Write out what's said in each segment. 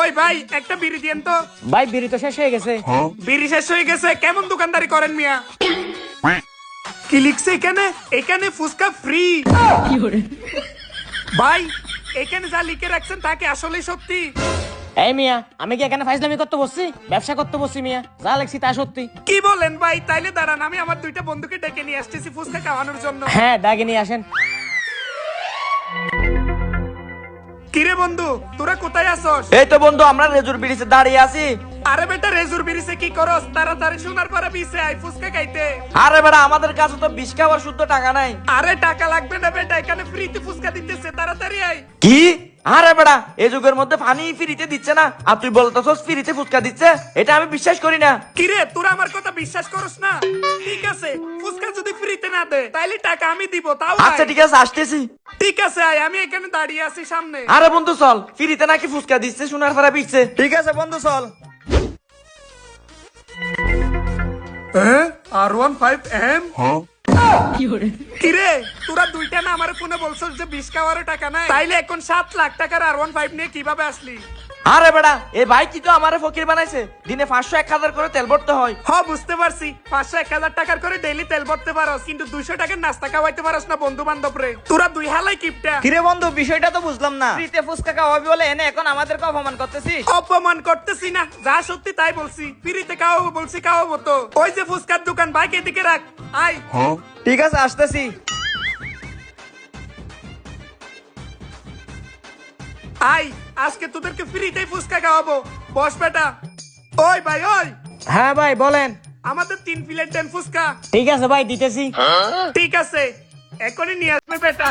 ওই ভাই একটা বিড়ি দিয়েন তো। ভাই বিড়ি তো শেষ হয়ে গেছে। বিড়ি শেষ হয়ে গেছে কেমন দোকানদারি করেন মিয়া? কি লিখছে এখানে? এখানে ফুসকা ফ্রি ভাই এখানে যা লিখে রাখছেন তাকে আসলে সত্যি। এই মিয়া আমি কি এখানে ফাইজলামি করতে বসছি? ব্যবসা করতে বসছি মিয়া। যা লেখছি তা সত্যি। কি বলেন ভাই? তাইলে দাঁড়ান আমি আমার দুইটা বন্ধুকে ডেকে নিয়ে আসতেছি ফুচকা খাওয়ানোর জন্য। হ্যাঁ ডাকে নিয়ে আসেন। কিরে বন্ধু তোরা কোথায় আসস এই তো বন্ধু আমরা রেজুর ব্রিজে দাঁড়িয়ে আছি। আরে বেটা রেজুর বিরিসে কি করস? তাড়াতাড়ি শোনার পরে বিছে আই ফুসকা খাইতে। আরে বেটা আমাদের কাছে তো বিশ খাবার শুদ্ধ টাকা নাই। আরে টাকা লাগবে না বেটা এখানে ফ্রিতে ফুসকা দিতেছে তাড়াতাড়ি আই কি? আরে বেটা এই যুগের মধ্যে পানি ফ্রিতে দিচ্ছে না আর তুই বলতেছস ফ্রিতে ফুচকা দিচ্ছে? এটা আমি বিশ্বাস করি না। কিরে তোরা আমার কথা বিশ্বাস করস না? ঠিক আছে ফুসকা যদি ফ্রিতে না দে তাইলে টাকা আমি দিব তাও আচ্ছা ঠিক আছে আসতেছি। ঠিক আছে আয় আমি এখানে দাঁড়িয়ে আছি সামনে। আরে বন্ধু চল ফ্রিতে নাকি ফুচকা দিচ্ছে সোনার ফারা পিচ্ছে ঠিক আছে বন্ধু চল। আর ওয়ান ফাইভ এম কিরে? তোরা দুইটা না আমার ফোনে বলছস যে বিশ খাওয়ারও টাকা নাই? তাইলে এখন সাত লাখ টাকার আর ওয়ান ফাইভ নিয়ে কীভাবে আসলি? আরে বেটা এই ভাই কি তো আমারে ফকির বানাইছে। দিনে পাঁচশো এক হাজার করে তেল ভরতে হয়। হ বুঝতে পারছি। পাঁচশো এক হাজার টাকার করে ডেইলি তেল ভরতে পারস কিন্তু দুইশো টাকার নাস্তা খাওয়াইতে পারস না বন্ধু বান্ধব রে। তোরা দুই হালাই কিপটা। কিরে বন্ধু বিষয়টা তো বুঝলাম না। ফ্রিতে ফুচকা খাওয়াবি বলে এনে এখন আমাদেরকে অপমান করতেছিস? অপমান করতেছি না যা সত্যি তাই বলছি। ফ্রিতে খাওয়াবো বলছি খাওয়াবো তো। ওই যে ফুচকার দোকান বাইক এদিকে রাখ। আয়। ঠিক আছে আসতেছি। আই আজকে তোদেরকে ফ্রিতেই ফুচকা খাওয়াবো। বস বেটা। ওই ভাই ওই। হ্যাঁ ভাই বলেন। আমাদের তিন প্লেট দেন ফুচকা। ঠিক আছে ভাই দিতেছি। ঠিক আছে। এখনই নিয়ে আসবে বেটা।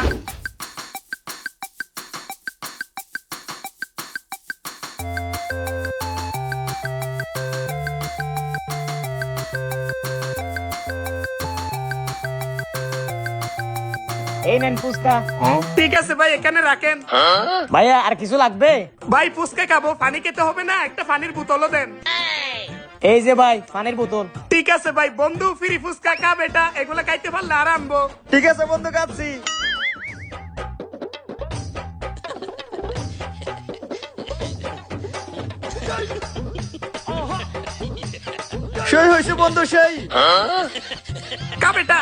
এই নেন ফুচকা। ঠিক আছে ভাই এখানে রাখেন। ভাইয়া আর কিছু লাগবে? ভাই ফুচকা খাব পানি খেতে হবে না একটা পানির বোতলও দেন। এই যে ভাই পানির বোতল। ঠিক আছে ভাই বন্ধু ফ্রি ফুচকা খা বেটা এগুলো খাইতে পারলে আর ঠিক আছে বন্ধু কাচ্ছি সেই হয়েছে বন্ধু সেই। খা বেটা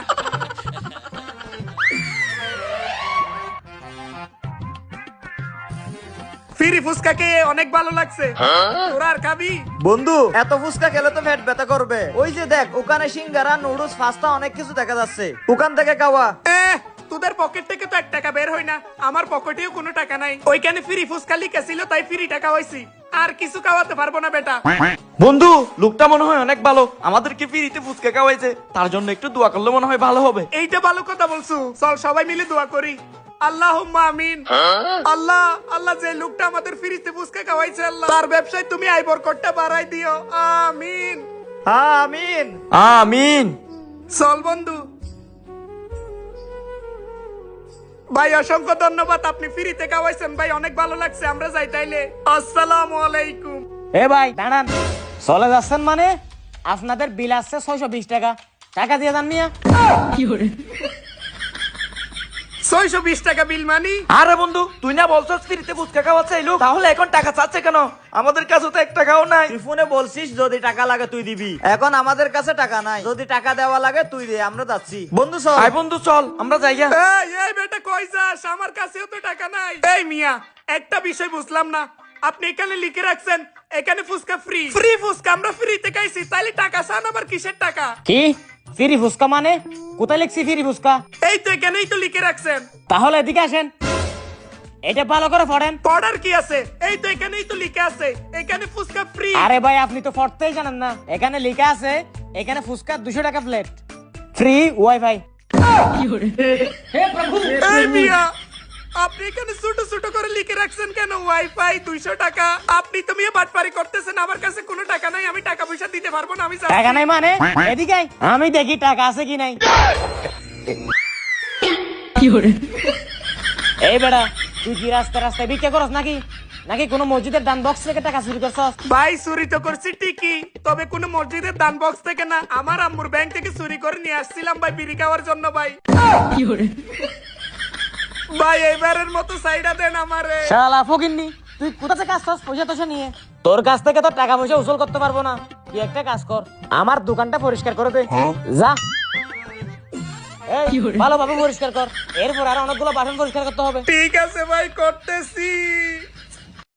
ফ্রি ফুচকা খেয়ে অনেক ভালো লাগছে। তোরা আর খাবি? বন্ধু এত ফুচকা খেলে তো পেট ব্যথা করবে। ওই যে দেখ ওখানে সিঙ্গারা নুডলস পাস্তা অনেক কিছু দেখা যাচ্ছে। ওখান থেকে খাওয়া। তোদের পকেট থেকে তো এক টাকা বের হয় না। আমার পকেটেও কোনো টাকা নাই। ওইখানে ফ্রি ফুচকা লিখেছিল তাই ফ্রি টাকা হয়েছি আর কিছু খাওয়াতে পারব না বেটা। বন্ধু লোকটা মনে হয় অনেক ভালো। আমাদেরকে ফ্রিতে ফুচকা খাওয়াইছে তার জন্য একটু দোয়া করলে মনে হয় ভালো হবে। এইটা ভালো কথা বলছো। চল সবাই মিলে দোয়া করি। আল্লাহ আমিন। আল্লাহ আল্লাহ যে লোকটা আমাদের ফ্রিতে খাওয়াইছে আল্লাহ। তার ব্যবসায় তুমি বরকটটা বাড়াই দিও। আমিন। আমিন। আমিন। চল বন্ধু। ভাই অসংখ্য ধন্যবাদ আপনি ফ্রিতে খাওয়াইছেন। ভাই অনেক ভালো লাগছে আমরা যাই তাইলে। আসসালামু আলাইকুম। এ ভাই দাঁড়ান। চলে যাচ্ছেন মানে? আপনাদের বিল আসছে ছয়শো বিশ টাকা। টাকা দিয়ে যান মিয়া। ছয়শো বিশ টাকা বিল মানি। আরে বন্ধু তুই না বলছস ফ্রিতে ফুচকা খাওয়াচ্ছে এই লোক তাহলে এখন টাকা চাচ্ছে কেন? আমাদের কাছে তো এক টাকাও নাই। তুই ফোনে বলছিস যদি টাকা লাগে তুই দিবি। এখন আমাদের কাছে টাকা নাই। যদি টাকা দেওয়া লাগে তুই দে আমরা যাচ্ছি। বন্ধু চল। আই বন্ধু চল আমরা যাইয়া এই এই বেটা কই যাস? আমার কাছেও তো টাকা নাই। এই মিয়া একটা বিষয় বুঝলাম না। আপনি এখানে লিখে রাখছেন এখানে ফুচকা ফ্রি ফ্রি ফুচকা আমরা ফ্রিতে খাইছি। তাইলে টাকা চান আবার কিসের টাকা? কি? ফিরি ফুচকা মানে? কোথায় লিখছি ফিরি ফুচকা? এই তো এখানেই তো লিখে রাখছেন। তাহলে এদিকে আসেন। এটা ভালো করে পড়েন। পড়ার কি আছে? এই তো এখানেই তো লিখে আছে। এখানে ফুচকা ফ্রি আরে ভাই আপনি তো পড়তেই জানেন না। এখানে লেখা আছে এখানে ফুচকা দুশো টাকা প্লেট ফ্রি ওয়াইফাই এই মিয়া আপনি এখানে ছোট ছোট করে লিখে রাখছেন কেন? ওয়াইফাই দুইশো টাকা। আপনি তো মিয়া বাটপারি করতেছেন আমার কাছে কোনো টাকা নাই আমি টাকা পয়সা দিতে পারব না আমি। টাকা নাই মানে? এদিকে আমি দেখি টাকা আছে কি নাই। এই বেড়া তুই কি রাস্তা রাস্তায় ভিক্ষা করস নাকি? নাকি কোনো মসজিদের দান বক্স থেকে টাকা চুরি করছস? ভাই চুরি তো করছি ঠিকই তবে কোনো মসজিদের দান বক্স থেকে না আমার আম্মুর ব্যাংক থেকে চুরি করে নিয়ে আসছিলাম ভাই বিড়ি খাওয়ার জন্য ভাই। ভাই এবারের মতো সাইডা দেন আমারে। শালা ফকিন্নি তুই কোথা থেকে আসছস পয়সা তোষা নিয়ে? তোর কাছ থেকে তো টাকা পয়সা উসুল করতে পারব না। তুই একটা কাজ কর আমার দোকানটা পরিষ্কার করে দে। যা। এই ভালোভাবে পরিষ্কার কর। এরপর আরও অনেকগুলো বাসন পরিষ্কার করতে হবে। ঠিক আছে ভাই করতেছি।